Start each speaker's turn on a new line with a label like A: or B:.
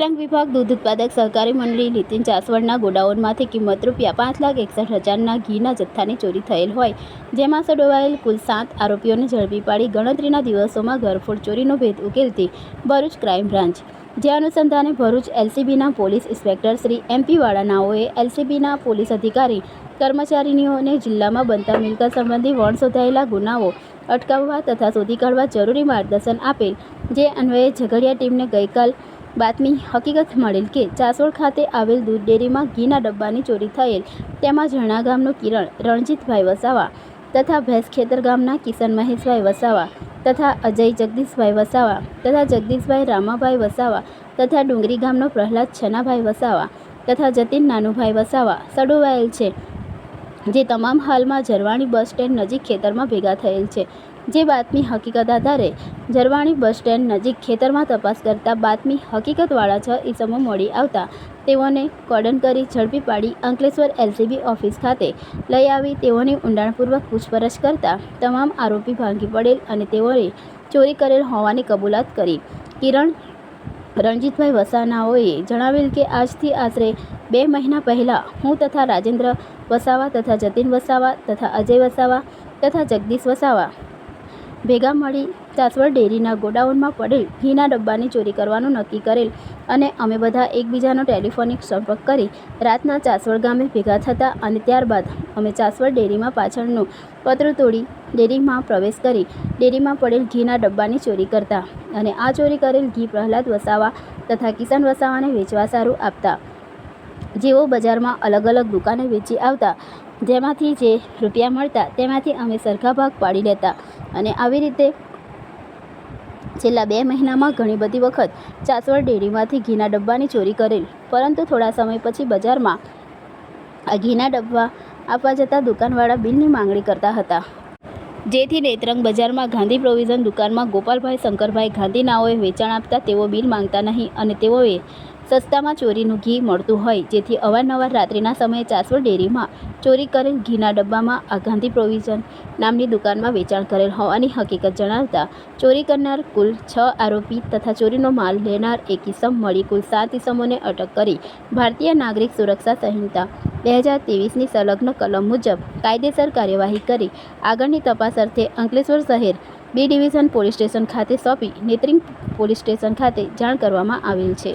A: નેત્રાંગ વિભાગ દૂધ ઉત્પાદક સહકારી મંડળી નીતિન ચાસવડના ગોડાઉનમાંથી કિંમત રૂપિયા પાંચ લાખ એકસઠ હજારના ઘીના જથ્થાની ચોરી થયેલ હોય, જેમાં સડોવાયેલ કુલ સાત આરોપીઓને ઝડપી પાડી ગણતરીના દિવસોમાં ઘરફોડ ચોરીનો ભેદ ઉકેલતી ભરૂચ ક્રાઇમ બ્રાન્ચ. જે અનુસંધાને ભરૂચ એલસીબીના પોલીસ ઇન્સ્પેક્ટર શ્રી એમપી વાળાનાઓએ એલસીબીના પોલીસ અધિકારી, કર્મચારીનીઓને જિલ્લામાં બનતા મિલકત સંબંધી વણ શોધાયેલા ગુનાઓ અટકાવવા તથા શોધી કાઢવા જરૂરી માર્ગદર્શન આપેલ, જે અન્વયે ઝઘડિયા ટીમને ગઈકાલ બાતમી હકીકત મળેલ કે ચાસોડ ખાતે આવેલ દૂધ ડેરીમાં ઘીના ડબ્બાની ચોરી થયેલ, તેમાં ઝરણા ગામનો કિરણ, રણજીતભાઈ વસાવા તથા ભેંસખેતર ગામના કિશન મહેશભાઈ વસાવા તથા અજય જગદીશભાઈ વસાવા તથા જગદીશભાઈ રામાભાઈ વસાવા તથા ડુંગરી ગામનો પ્રહલાદ છનાભાઈ વસાવા તથા જતીન નાનુભાઈ વસાવા સડોવાયેલ છે. જે તમામ હાલમાં ઝરવાણી બસ સ્ટેન્ડ નજીક ખેતરમાં ભેગા થયેલ છે. જે બાતમી હકીકત આધારે ઝરવાણી બસ સ્ટેન્ડ નજીક ખેતરમાં તપાસ કરતા બાતમી હકીકતવાળા છ ઈસમો મળી આવતા તેઓને કોર્ડન કરી ઝડપી પાડી અંકલેશ્વર એલસીબી ઓફિસ ખાતે લઈ આવી. તેઓની ઊંડાણપૂર્વક પૂછપરછ કરતા તમામ આરોપી ભાંગી પડેલ અને તેઓએ ચોરી કરેલ હોવાની કબૂલાત કરી. કિરણ રણજીતભાઈ વસાનાઓએ જણાવેલ કે આજથી આશરે બે મહિના પહેલાં હું તથા રાજેન્દ્ર વસાવા તથા જતીન વસાવા તથા અજય વસાવા તથા જગદીશ વસાવા ભેગા મળી ચાસવડ ડેરીના ગોડાઉનમાં પડેલ ઘીના ડબ્બાની ચોરી કરવાનું નક્કી કરેલ અને અમે બધા એકબીજાનો ટેલિફોનિક સંપર્ક કરી રાતના ચાસવડ ગામે ભેગા થતા અને ત્યારબાદ અમે ચાસવડ ડેરીમાં પાછળનું પતરું તોડી ડેરીમાં પ્રવેશ કરી ડેરીમાં પડેલ ઘીના ડબ્બાની ચોરી કરતા અને આ ચોરી કરેલ ઘી પ્રહલાદ વસાવા તથા કિસાન વસાવાને વેચવા સારું આપતા. જેઓ બજારમાં અલગ અલગ દુકાને વેચી આવતા, જેમાંથી જે રૂપિયા મળતા તેમાંથી અમે સરખા ભાગ પાડી લેતા. અને આવી રીતે છેલ્લા બે મહિનામાં ઘણી બધી વખત ચાસવડ ડેરીમાંથી ઘીના ડબ્બાની ચોરી કરેલ. પરંતુ થોડા સમય પછી બજારમાં આ ઘીના ડબ્બા આપવા જતાં દુકાનવાળા બિલની માંગણી કરતા હતા. જેથી નેત્રંગ બજારમાં ગાંધી પ્રોવિઝન દુકાનમાં ગોપાલભાઈ શંકરભાઈ ગાંધી નાઓએ વેચાણ આપતા તેઓ બિલ માંગતા નહીં અને તેઓએ સસ્તામાં ચોરીનું ઘી મળતું હોય, જેથી અવારનવાર રાત્રિના સમયે ચાસવડ ડેરીમાં ચોરી કરેલ ઘીના ડબ્બામાં આ ગાંધી પ્રોવિઝન નામની દુકાનમાં વેચાણ કરેલ હોવાની હકીકત જણાવતા, ચોરી કરનાર કુલ છ આરોપી તથા ચોરીનો માલ લેનાર એક ઇસમ મળી કુલ સાત ઇસમોને અટક કરી ભારતીય નાગરિક સુરક્ષા સંહિતા બે હજાર ત્રેવીસની સંલગ્ન કલમ મુજબ કાયદેસર કાર્યવાહી કરી આગળની તપાસ અર્થે અંકલેશ્વર શહેર બી ડિવિઝન પોલીસ સ્ટેશન ખાતે સોંપી નેત્રિંગ પોલીસ સ્ટેશન ખાતે જાણ કરવામાં આવેલ છે.